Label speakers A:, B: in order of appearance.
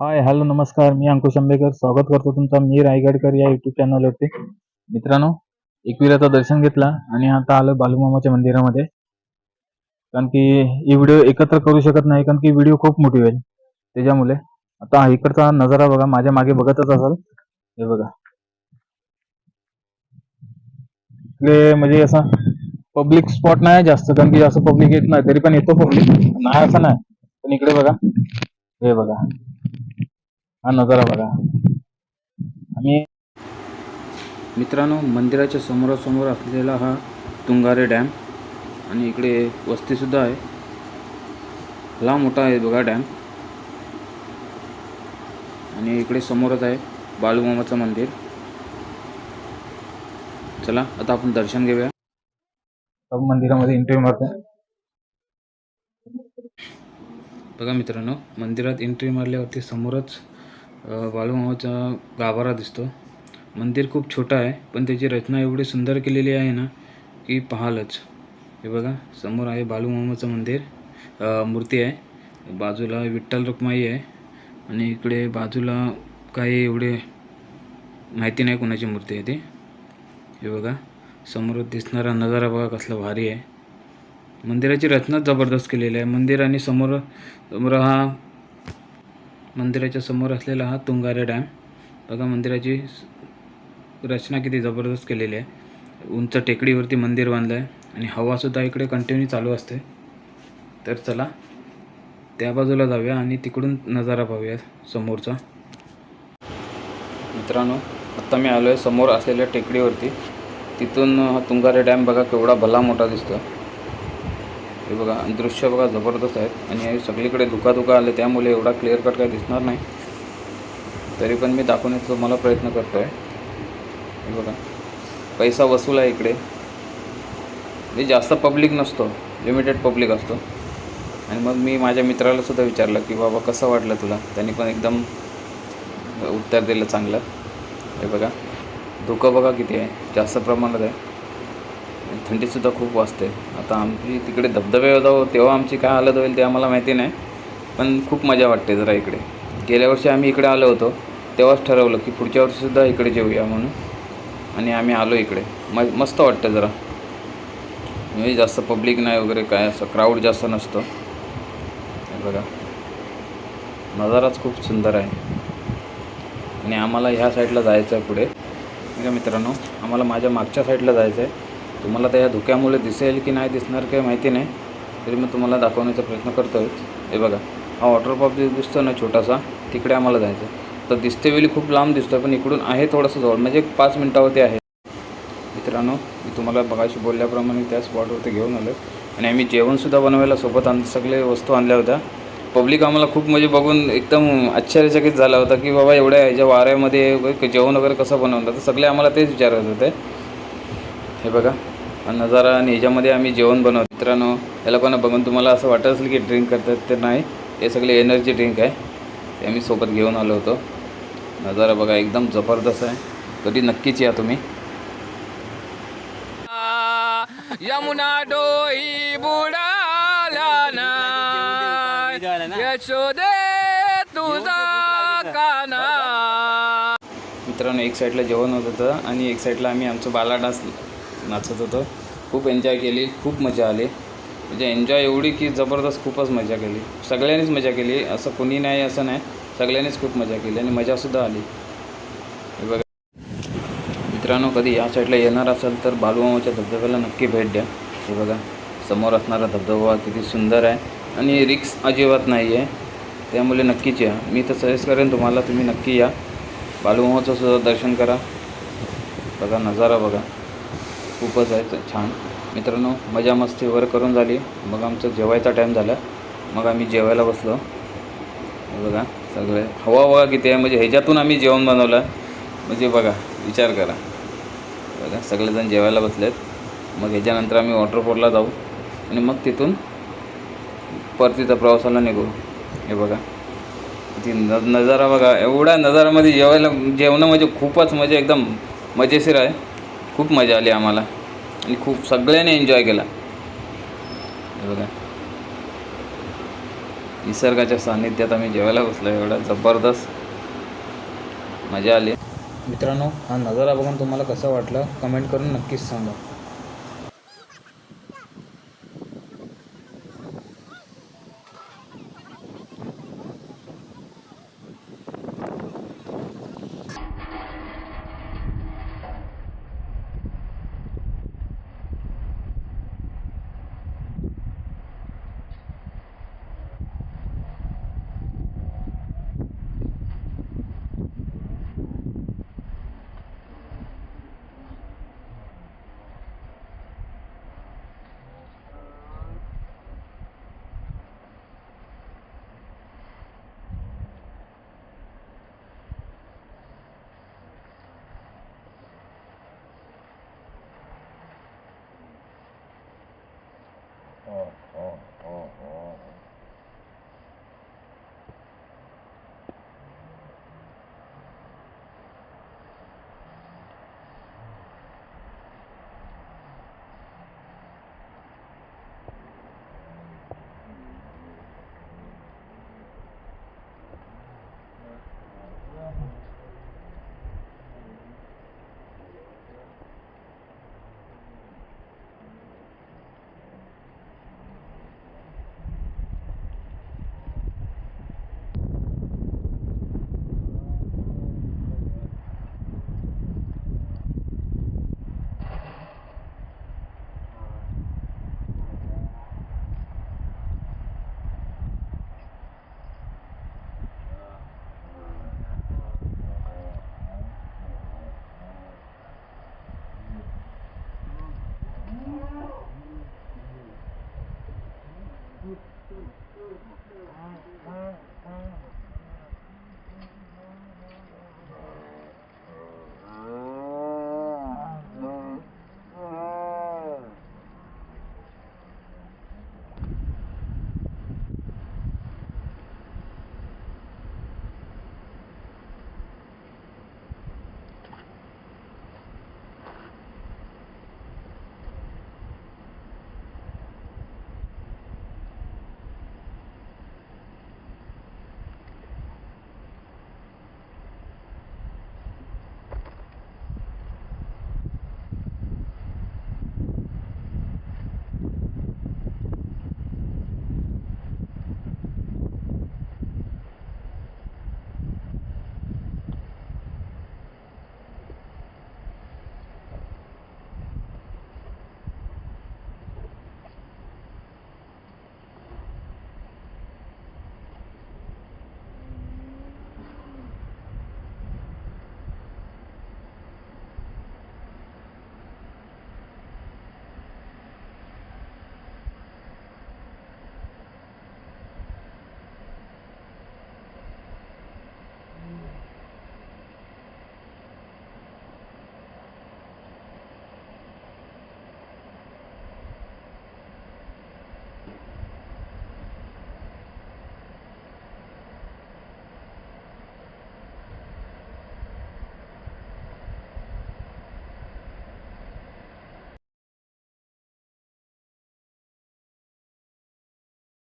A: Hi hello नमस्कार. मी अंकुश आंबेकर. स्वागत करतो तुमचा मी रायगडकर या युट्यूब चॅनलवरती मित्रांनो एकविराचं दर्शन घेतला आणि आता आलो बालूमामाच्या मंदिरामध्ये. कारण की ही व्हिडिओ एकत्र करू शकत नाही कारण की व्हिडिओ खूप मोठी होईल. त्याच्यामुळे आता इकडचा नजारा बघा माझ्या मागे बघतच असाल. हे बघा. इकडे म्हणजे असा पब्लिक स्पॉट नाही जास्त कारण की जास्त पब्लिक येत नाही तरी पण येतो पब्लिक नाही असं नाही. पण इकडे बघा. हे बघा. हा नजारा बघा. आणि
B: मित्रांनो मंदिराच्या समोरासमोर असलेला हा तुंगारे डॅम आणि इकडे वस्तीसुद्धा आहे. ला मोठा आहे बघा डॅम. आणि इकडे समोरच आहे बालूमामाचं मंदिर. चला आता आपण दर्शन घेऊया.
A: सब मंदिरामध्ये एंट्री मारतो
B: बघा मित्रांनो मंदिरात एंट्री मारल्यावरती समोरच बाळूमामाचा गाभारा दिसतो. मंदिर खूप छोटं आहे पण त्याची रचना एवढी सुंदर केलेली आहे ना की पाहालच. हे बघा समोर आहे बाळूमामाचं मंदिर. मूर्ती आहे. बाजूला विठ्ठल रुक्माई आहे. आणि इकडे बाजूला काही एवढे माहिती नाही कोणाची मूर्ती आहे ती. हे बघा समोर दिसणारा नजारा बघा कसला भारी आहे. मंदिराची रचनाच जबरदस्त केलेली आहे. मंदिर आणि समोर समोर हा मंदिराच्या समोर असलेला हा तुंगारे डॅम बघा मंदिराची रचना किती जबरदस्त केलेली आहे. उंच टेकडीवरती मंदिर बांधलं आहे आणि हवासुद्धा इकडे कंटिन्यू चालू असते. तर चला त्या बाजूला जाऊया आणि तिकडून नजारा पाहूया समोरचा. मित्रांनो आत्ता मी आलो आहे समोर असलेल्या टेकडीवरती. तिथून हा तुंगारे डॅम बघा केवढा भला मोठा दिसतो हे बघा दृश्य बघा जबरदस्त आहेत. आणि सगळीकडे धुका धुका आले त्यामुळे एवढा क्लिअर कट काही दिसणार नाही. तरी पण मी दाखवण्याचा मला प्रयत्न करतो आहे हे बघा पैसा वसूल आहे इकडे. म्हणजे जास्त पब्लिक नसतो लिमिटेड पब्लिक असतो. आणि मग मी माझ्या मित्राला सुद्धा विचारलं की बाबा कसं वाटलं तुला? त्यांनी पण एकदम उत्तर दिलं चांगलं. हे बघा धुकं बघा किती आहे जास्त प्रमाणात आहे. थंडीसुद्धा खूप वाजते. आता आमची तिकडे धबधबे जाऊ तेव्हा आमची काय हालत होईल ते आम्हाला माहिती नाही. पण खूप मजा वाटते जरा इकडे. गेल्या वर्षी आम्ही इकडे आलो होतो तेव्हाच ठरवलं की पुढच्या वर्षीसुद्धा इकडे जेऊया म्हणून. आणि आम्ही आलो इकडे. म मस्त वाटतं जरा. म्हणजे जास्त पब्लिक नाही वगैरे काय असं क्राऊड जास्त नसतं. बघा. नजाराच खूप सुंदर आहे. आणि आम्हाला ह्या साईडला जायचं आहे पुढे मित्रांनो आम्हाला माझ्या मागच्या साईडला जायचं आहे तुम्हाला त्या धुक्यामुळे दिसेल की नाही दिसणार काही माहिती नाही तरी मी तुम्हाला दाखवण्याचा प्रयत्न करतो आहे हे बघा हा वॉटर जे दिसतो ना छोटासा तिकडे आम्हाला जायचं आहे तर दिसते वेळी खूप लांब दिसतो पण इकडून आहे थोडंसं जवळ म्हणजे पाच मिनटावरती आहे. मित्रांनो मी तुम्हाला बघाशी बोलल्याप्रमाणे त्या स्पॉटवरती घेऊन आलो आणि आम्ही जेवणसुद्धा बनवायला सोबत आण सगळे वस्तू आणल्या होत्या. पब्लिक आम्हाला खूप म्हणजे बघून एकदम आश्चर्यचकित झाला होता की बाबा एवढ्या ह्याच्या वाऱ्यामध्ये जेवण वगैरे कसं बनवलं तर सगळे आम्हाला तेच विचारत होते. हे बघा नजारा आणि ह्याच्यामध्ये आम्ही जेवण बनवतो. मित्रांनो या लोकांना बघून तुम्हाला असं वाटत असेल की ड्रिंक करतात तर नाही. हे सगळे एनर्जी ड्रिंक आहे. ते आम्ही सोबत घेऊन आलो होतो. नजारा बघा एकदम जबरदस्त आहे. कधी नक्कीच या तुम्ही.
C: यमुना डोई यशोदे तुझा काना.
B: मित्रांनो एक साईडला जेवण होत होतं आणि एक साईडला आम्ही आमचं बाला डान्स नाचत होतो. खूप एन्जॉय केली खूप मजा आली. म्हणजे एन्जॉय एवढी की जबरदस्त खूपच मजा केली. सगळ्यांनीच मजा केली. असं कोणी नाही असं नाही. सगळ्यांनीच खूप मजा केली आणि मजासुद्धा आली. हे बघा. मित्रांनो कधी या साईडला येणार असेल तर बालुमामाच्या धबधब्याला नक्की भेट द्या. हे बघा. समोर असणारा धबधबा किती सुंदर आहे आणि रिक्स अजिबात नाही आहे त्यामुळे नक्कीच या. मी तर सजेस्ट करेन तुम्हाला तुम्ही नक्की या. बालुमामाचं सुद्धा दर्शन करा. बघा नजारा बघा. खूपच आहे छान. मित्रांनो मजा मस्ती वगैरे करून झाली. मग आमचं जेवायचा टाईम झाला. मग आम्ही जेवायला बसलो. बघा सगळे. हवा हवा किती आहे. म्हणजे ह्याच्यातून आम्ही जेवण बनवलं. म्हणजे बघा विचार करा. बघा सगळेजण जेवायला बसलेत. मग ह्याच्यानंतर आम्ही वॉटरफॉलला जाऊ. आणि मग तिथून परतीचा प्रवासाला निघू. हे बघा. ती न नजारा बघा. एवढ्या नजारामध्ये जेवायला जेवणं म्हणजे खूपच म्हणजे एकदम मजेशीर आहे. खूप मजा आली आम्हाला. आणि खूप सगळ्यांनी एन्जॉय केला. बघा. निसर्गाच्या सान्निध्यात आम्ही जेवायला बसलो एवढा जबरदस्त मजा आली. मित्रांनो हा नजारा बघून तुम्हाला कसं वाटलं? कमेंट करून नक्कीच सांगा.
D: 哦。